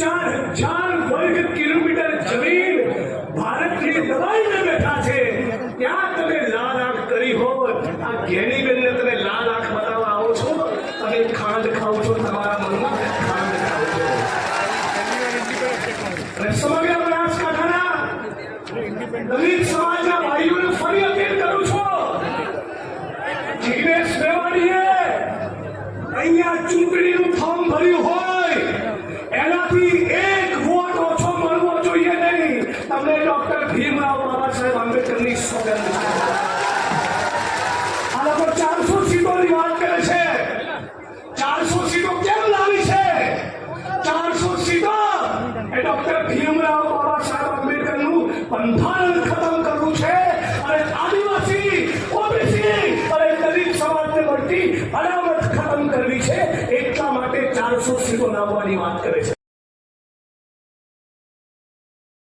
ચાર હજાર વર્ગ કિલોમીટર જમીન ભારતની દબાઈને બેઠા છે. ત્યાં તમે લાલ આંખ કરી હોત, આ ઘેરી બેનને તમે લાલ આંખ બતાવવા આવો છો, તમે ખાંડ ખાઓ છો, તમારા મનમાં ખાંડ ખાઓ છો. સમગ્ર બનાસકાંઠાના દલિત સમાજના ભાઈઓને ફરી અપીલ કરું છું. જીગ્નેશ મેવાણીએ અહીંયા ચૂંટણીનું એનાથી એક વોટ ઓછો મળવો જોઈએ નહીં. તમને ડોક્ટર ભીમરાવ બાબા સાહેબ આંબેડકરની સોગંદ ખતમ કરવું છે. અને આદિવાસી, ઓબીસી અને દલિત સમાજને મળતી અનામત ખતમ કરવી છે. એટલા માટે ચારસો સીટો લાવવાની વાત કરે છે.